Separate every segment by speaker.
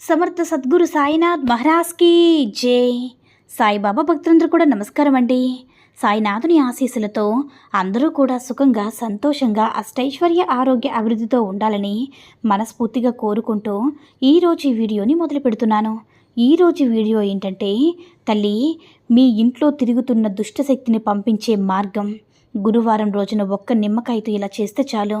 Speaker 1: సమర్థ సద్గురు సాయినాథ్ మహారాజ్కి జై. సాయిబాబా భక్తులందరూ కూడా నమస్కారం అండి. సాయినాథుని ఆశీస్సులతో అందరూ కూడా సుఖంగా సంతోషంగా అష్టైశ్వర్య ఆరోగ్య అభివృద్ధితో ఉండాలని మనస్ఫూర్తిగా కోరుకుంటూ ఈరోజు ఈ వీడియోని మొదలు పెడుతున్నాను. ఈరోజు వీడియో ఏంటంటే తల్లి మీ ఇంట్లో తిరుగుతున్న దుష్టశక్తిని పంపించే మార్గం. గురువారం రోజున ఒక్క నిమ్మకాయతో ఇలా చేస్తే చాలు.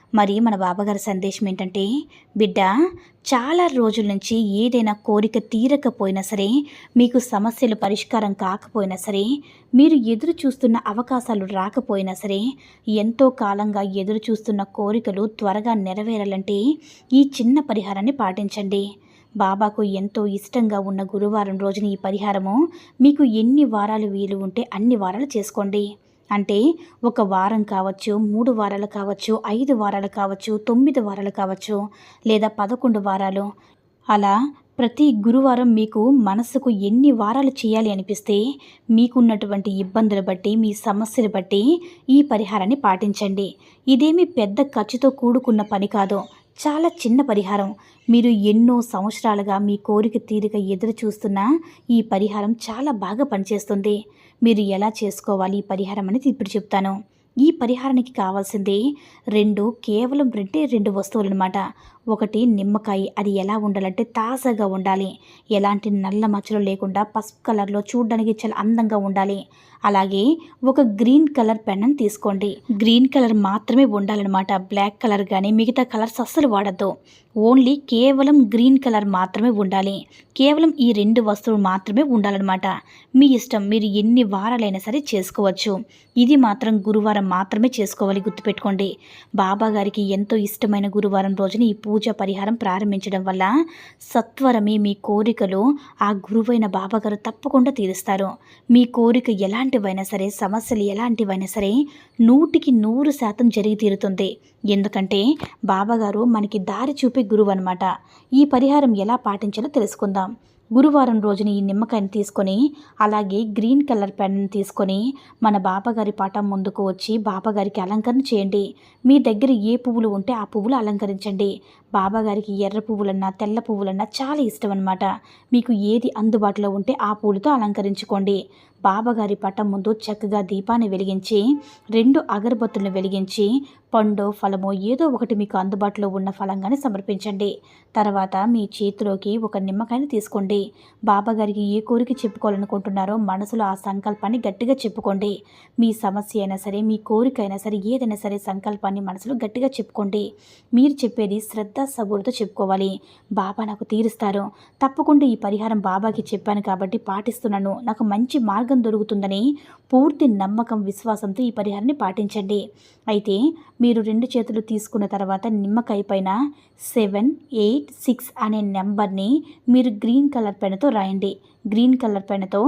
Speaker 1: మరి మన బాబాగారి సందేశం ఏంటంటే బిడ్డ చాలా రోజుల నుంచి ఏదైనా కోరిక తీరకపోయినా సరే మీకు సమస్యలు పరిష్కారం కాకపోయినా సరే మీరు ఎదురు చూస్తున్న అవకాశాలు రాకపోయినా సరే ఎంతో కాలంగా ఎదురు చూస్తున్న కోరికలు త్వరగా నెరవేరాలంటే ఈ చిన్న పరిహారాన్ని పాటించండి. బాబాకు ఎంతో ఇష్టంగా ఉన్న గురువారం రోజున ఈ పరిహారము మీకు ఎన్ని వారాలు వీలు ఉంటే అన్ని వారాలు చేసుకోండి. అంటే ఒక వారం కావచ్చు మూడు వారాలు కావచ్చు ఐదు వారాలు కావచ్చు తొమ్మిది వారాలు కావచ్చు లేదా పదకొండు వారాలు. అలా ప్రతి గురువారం మీకు మనసుకు ఎన్ని వారాలు చేయాలి అనిపిస్తే మీకున్నటువంటి ఇబ్బందులు బట్టి మీ సమస్యలు బట్టి ఈ పరిహారాన్ని పాటించండి. ఇదేమి పెద్ద ఖర్చుతో కూడుకున్న పని కాదు. చాలా చిన్న పరిహారం. మీరు ఎన్నో సంవత్సరాలుగా మీ కోరిక తీరిక ఎదురు చూస్తున్న ఈ పరిహారం చాలా బాగా పనిచేస్తుంది. మీరు ఎలా చేసుకోవాలి ఈ పరిహారం అనేది ఇప్పుడు చెప్తాను. ఈ పరిహారానికి కావాల్సింది రెండు కేవలం రెండే రెండు వస్తువులు అనమాట ఒకటి నిమ్మకాయ అది ఎలా ఉండాలంటే తాజాగా ఉండాలి. ఎలాంటి నల్ల మచ్చలు లేకుండా పసుపు కలర్లో చూడడానికి చాలా అందంగా ఉండాలి. అలాగే ఒక గ్రీన్ కలర్ పెన్ను తీసుకోండి. గ్రీన్ కలర్ మాత్రమే ఉండాలన్నమాట. బ్లాక్ కలర్ కానీ మిగతా కలర్స్ అస్సలు వాడద్దు. ఓన్లీ కేవలం గ్రీన్ కలర్ మాత్రమే ఉండాలి. కేవలం ఈ రెండు వస్తువులు మాత్రమే ఉండాలన్నమాట. మీ ఇష్టం మీరు ఎన్ని వారాలైనా సరే చేసుకోవచ్చు. ఇది మాత్రం గురువారం మాత్రమే చేసుకోవాలి గుర్తుపెట్టుకోండి. బాబా గారికి ఎంతో ఇష్టమైన గురువారం రోజున ఈ పూజ పరిహారం ప్రారంభించడం వల్ల సత్వరమే మీ కోరికలు ఆ గురువైన బాబాగారు తప్పకుండా తీరుస్తారు. మీ కోరిక ఎలాంటివైనా సరే సమస్యలు ఎలాంటివైనా సరే నూటికి నూరు శాతం జరిగి తీరుతుంది. ఎందుకంటే బాబాగారు మనకి దారి చూపే గురువు అనమాట ఈ పరిహారం ఎలా పాటించాలో తెలుసుకుందాం. గురువారం రోజున ఈ నిమ్మకాయని తీసుకొని అలాగే గ్రీన్ కలర్ పెన్ను తీసుకొని మన బాబాగారి పాఠం ముందుకు వచ్చి బాబాగారికి అలంకరణ చేయండి. మీ దగ్గర ఏ పువ్వులు ఉంటే ఆ పువ్వులు అలంకరించండి. బాబాగారికి ఎర్ర పువ్వులన్నా తెల్ల పువ్వులన్నా చాలా ఇష్టం అనమాట మీకు ఏది అందుబాటులో ఉంటే ఆ పూలతో అలంకరించుకోండి. బాబాగారి పట్టం ముందు చక్కగా దీపాన్ని వెలిగించి రెండు అగరబత్తులను వెలిగించి పండు ఫలమో ఏదో ఒకటి మీకు అందుబాటులో ఉన్న ఫలంగానే సమర్పించండి. తర్వాత మీ చేతిలోకి ఒక నిమ్మకాయని తీసుకోండి. బాబాగారికి ఏ కోరిక చెప్పుకోవాలనుకుంటున్నారో మనసులో ఆ సంకల్పాన్ని గట్టిగా చెప్పుకోండి. మీ సమస్య అయినా సరే మీ కోరిక అయినా సరే ఏదైనా సరే సంకల్పాన్ని మనసులో గట్టిగా చెప్పుకోండి. మీరు చెప్పేది శ్రద్ధ సబూరుతో చెప్పుకోవాలి. బాబా నాకు తీరుస్తారు. తప్పకుండా ఈ పరిహారం బాబాకి చెప్పాను కాబట్టి పాటిస్తున్నాను. నాకు మంచి మార్గం దొరుకుతుందని పూర్తి నమ్మకం విశ్వాసంతో ఈ పరిహారాన్ని పాటించండి. అయితే మీరు రెండు చేతులు తీసుకున్న తర్వాత నిమ్మకాయ పైన సెవెన్ ఎయిట్ సిక్స్ అనే నెంబర్ని మీరు గ్రీన్ కలర్ పెన్తో రాయండి. గ్రీన్ కలర్ పెన్తో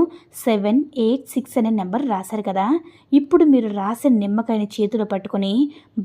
Speaker 1: సెవెన్ ఎయిట్ సిక్స్ అనే నెంబర్ రాశారు కదా. ఇప్పుడు మీరు రాసిన నిమ్మకాయని చేతిలో పట్టుకొని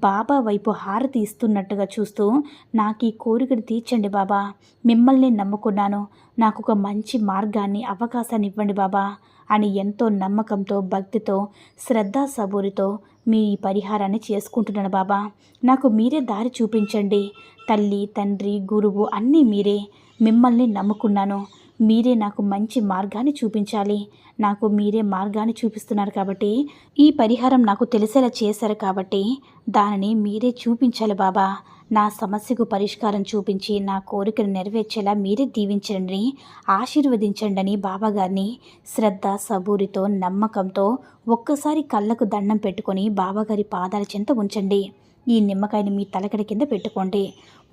Speaker 1: బాబా వైపు హారతి ఇస్తున్నట్టుగా చూస్తూ నాకు ఈ కోరికను తీర్చండి బాబా. మిమ్మల్ని నమ్ముకున్నాను. నాకు ఒక మంచి మార్గాన్ని అవకాశాన్ని ఇవ్వండి బాబా అని ఎంతో నమ్మకంతో భక్తితో శ్రద్ధా సబూరితో మీ ఈ పరిహారాన్ని చేసుకుంటున్నాను బాబా. నాకు మీరే దారి చూపించండి. తల్లి తండ్రి గురువు అన్నీ మీరే. మిమ్మల్ని నమ్ముకున్నాను. మీరే నాకు మంచి మార్గాన్ని చూపించాలి. నాకు మీరే మార్గాన్ని చూపిస్తున్నారు కాబట్టి ఈ పరిహారం నాకు తెలిసేలా చేశారు కాబట్టి దానిని మీరే చూపించాలి బాబా. నా సమస్యకు పరిష్కారం చూపించి నా కోరికను నెరవేర్చేలా మీరే దీవించండి ఆశీర్వదించండి అని బాబాగారిని శ్రద్ధ సబూరితో నమ్మకంతో ఒక్కసారి కళ్ళకు దండం పెట్టుకొని బాబాగారి పాదాల చెంత ఉంచండి. ఈ నిమ్మకాయని మీ తలకడి కింద పెట్టుకోండి.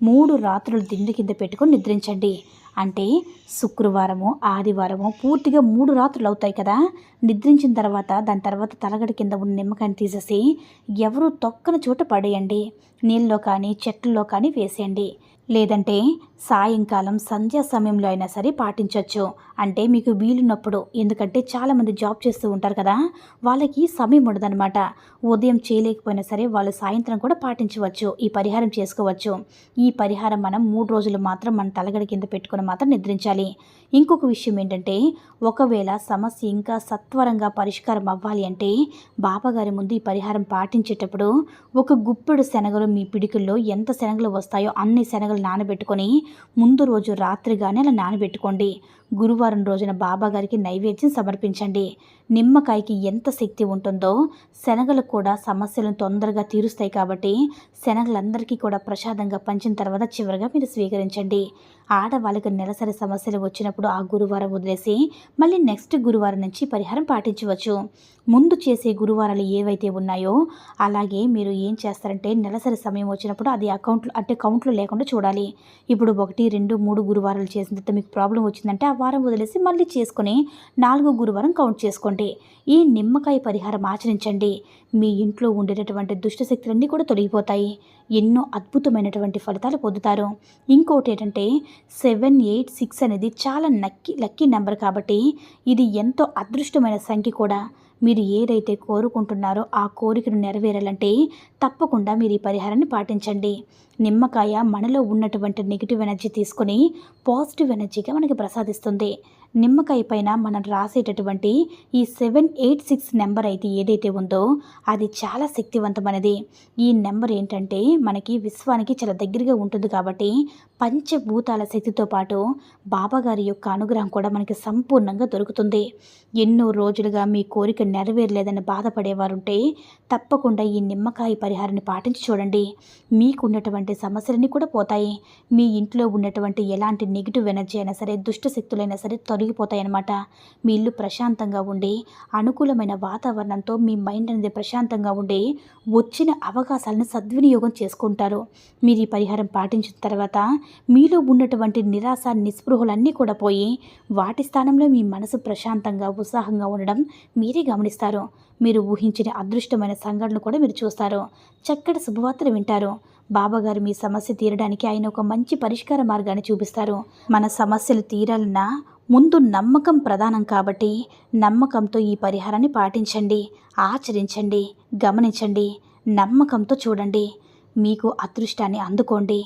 Speaker 1: మూడు రాత్రులు దిండు కింద పెట్టుకొని నిద్రించండి. అంటే శుక్రవారము ఆదివారము పూర్తిగా మూడు రాత్రులు అవుతాయి కదా. నిద్రించిన తర్వాత దాని తర్వాత తలగడి కింద ఉన్న నిమ్మకాయని తీసేసి ఎవరు తొక్కన చోట పడేయండి. నీళ్ళలో కానీ చెట్లలో కానీ వేసేయండి. లేదంటే సాయంకాలం సంధ్యా సమయంలో అయినా సరే పాటించవచ్చు అంటే మీకు వీలున్నప్పుడు. ఎందుకంటే చాలామంది జాబ్ చేస్తూ ఉంటారు కదా. వాళ్ళకి సమయం ఉండదన్నమాట. ఉదయం చేయలేకపోయినా సరే వాళ్ళు సాయంత్రం కూడా పాటించవచ్చు. ఈ పరిహారం చేసుకోవచ్చు. ఈ పరిహారం మనం మూడు రోజులు మాత్రం మన తలగడి కింద పెట్టుకుని మాత్రం నిద్రించాలి. ఇంకొక విషయం ఏంటంటే ఒకవేళ సమస్య ఇంకా సత్వరంగా పరిష్కారం అవ్వాలి అంటే బాబాగారి ముందు ఈ పరిహారం పాటించేటప్పుడు ఒక గుప్పెడు శనగలు మీ పిడికిల్లో ఎంత శనగలు వస్తాయో అన్ని శనగలు నానబెట్టుకొని ముందు రోజు రాత్రిగానే అలా నానబెట్టుకోండి. గురువారం రోజున బాబాగారికి నైవేద్యం సమర్పించండి. నిమ్మకాయకి ఎంత శక్తి ఉంటుందో శనగలు కూడా సమస్యలను తొందరగా తీరుస్తాయి కాబట్టి శనగలందరికీ కూడా ప్రసాదంగా పంచిన తర్వాత చివరిగా మీరు స్వీకరించండి. ఆడవాళ్ళకి నెలసరి సమస్యలు వచ్చినప్పుడు ఆ గురువారం వదిలేసి మళ్ళీ నెక్స్ట్ గురువారం నుంచి పరిహారం పాటించవచ్చు. ముందు చేసే గురువారాలు ఏవైతే ఉన్నాయో అలాగే మీరు ఏం చేస్తారంటే నెలసరి సమయం వచ్చినప్పుడు అది అకౌంట్లో అంటే కౌంట్లో లేకుండా చూడాలి. ఇప్పుడు ఒకటి రెండు మూడు గురువారాలు చేసిన తర్వాత మీకు ప్రాబ్లం వచ్చిందంటే ఆ వారం వదిలేసి మళ్ళీ చేసుకుని నాలుగో గురువారం కౌంట్ చేసుకోండి. ఈ నిమ్మకాయ పరిహారం ఆచరించండి. మీ ఇంట్లో ఉండేటటువంటి దుష్టశక్తులన్నీ కూడా తొలగిపోతాయి. ఎన్నో అద్భుతమైనటువంటి ఫలితాలు పొందుతారు. ఇంకోటి ఏంటంటే సెవెన్ ఎయిట్ సిక్స్ అనేది చాలా నక్కీ లక్కీ నెంబర్ కాబట్టి ఇది ఎంతో అదృష్టమైన సంఖ్య కూడా. మీరు ఏదైతే కోరుకుంటున్నారో ఆ కోరికను నెరవేరాలంటే తప్పకుండా మీరు ఈ పరిహారాన్ని పాటించండి. నిమ్మకాయ మనలో ఉన్నటువంటి నెగిటివ్ ఎనర్జీ తీసుకొని పాజిటివ్ ఎనర్జీగా మనకి ప్రసాదిస్తుంది. నిమ్మకాయ పైన మనం రాసేటటువంటి ఈ సెవెన్ ఎయిట్ సిక్స్ నెంబర్ అయితే ఏదైతే ఉందో అది చాలా శక్తివంతమైనది. ఈ నెంబర్ ఏంటంటే మనకి విశ్వానికి చాలా దగ్గరగా ఉంటుంది కాబట్టి పంచభూతాల శక్తితో పాటు బాబాగారి యొక్క అనుగ్రహం కూడా మనకి సంపూర్ణంగా దొరుకుతుంది. ఎన్నో రోజులుగా మీ కోరిక నెరవేరలేదని బాధపడేవారుంటే తప్పకుండా ఈ నిమ్మకాయ పరిహారాన్ని పాటించి చూడండి. మీకున్నటువంటి సమస్యలన్నీ కూడా పోతాయి. మీ ఇంట్లో ఉన్నటువంటి ఎలాంటి నెగిటివ్ ఎనర్జీ అయినా సరే దుష్ట శక్తులైనా సరే తొలగిపోతాయి అన్నమాట మీ ఇల్లు ప్రశాంతంగా ఉండి అనుకూలమైన వాతావరణంతో మీ మైండ్ అనేది ప్రశాంతంగా ఉండి వచ్చిన అవకాశాలను సద్వినియోగం చేసుకుంటారు. మీరు ఈ పరిహారం పాటించిన తర్వాత మీలో ఉన్నటువంటి నిరాశ నిస్పృహలన్నీ కూడా పోయి వాటి స్థానంలో మీ మనసు ప్రశాంతంగా ఉత్సాహంగా ఉండడం మీరే గమనిస్తారు. మీరు ఊహించిన అదృష్టమైన సంఘటనలు కూడా మీరు చూస్తారు. చక్కటి శుభవార్తలు వింటారు. బాబాగారు మీ సమస్య తీరడానికి ఆయన ఒక మంచి పరిష్కార మార్గాన్ని చూపిస్తారు. మన సమస్యలు తీరాలన్నా ముందు నమ్మకం ప్రధానం కాబట్టి నమ్మకంతో ఈ పరిహారాన్ని పాటించండి. ఆచరించండి. గమనించండి. నమ్మకంతో చూడండి. మీకు అదృష్టాన్ని అందుకోండి.